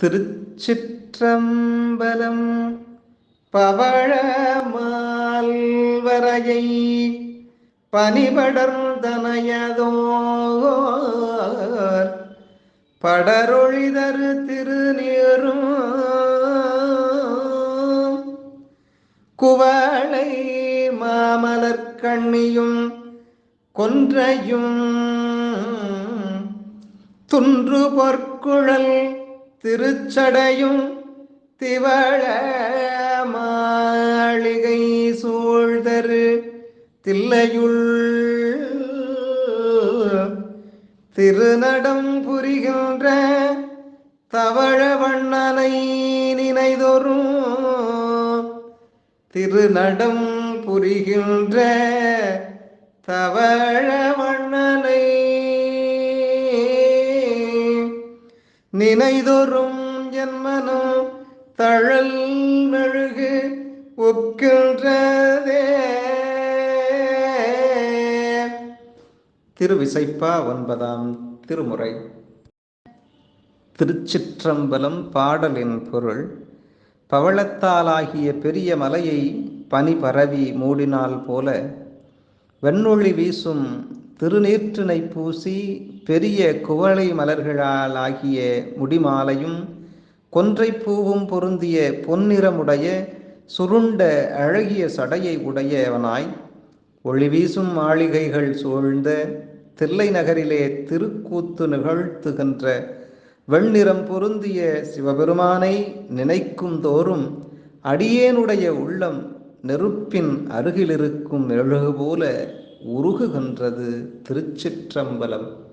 திருச்சிற்றம்பலம் பவழமால்வரையை பனிபடர்ந்தனையதோர் படரொழிதரு திருநீரும் குவளை மாமலர் கண்ணியும் கொன்றையும் துன்று பொற்குழல் திருச்சடையும் திவழ மாளிகை சூழ்தரு தில்லையுள் திருநடம் புரிகின்ற தவழ வண்ணனை நினைதொரும் திருநடம் புரிகின்ற தவழ நினைதொரும் என்மனோ தழல் மெழுகு ஒக்கின்றதே. திருவிசைப்பா ஒன்பதாம் திருமுறை. திருச்சிற்றம்பலம் பாடலின் பொருள் பவளத்தாலாகிய பெரிய மலையை பனி பரவி மூடினால் போல வெண்ணொளி வீசும் திருநீற்றினை பூசி பெரிய குவளை மலர்களால் ஆகிய முடிமாலையும் கொன்றை பூவும் பொருந்திய பொன்னிறமுடைய சுருண்ட அழகிய சடையை உடையவனாய் ஒளி வீசும் மாளிகைகள் சூழ்ந்த தில்லை நகரிலே திருக்கூத்து நிகழ்த்துகின்ற வெண்ணிறம் பொருந்திய சிவபெருமானை நினைக்கும் தோறும் அடியேனுடைய உள்ளம் நெருப்பின் அருகிலிருக்கும் மெழுகு போல உருகுகின்றது திருச்சிற்றம்பலம்.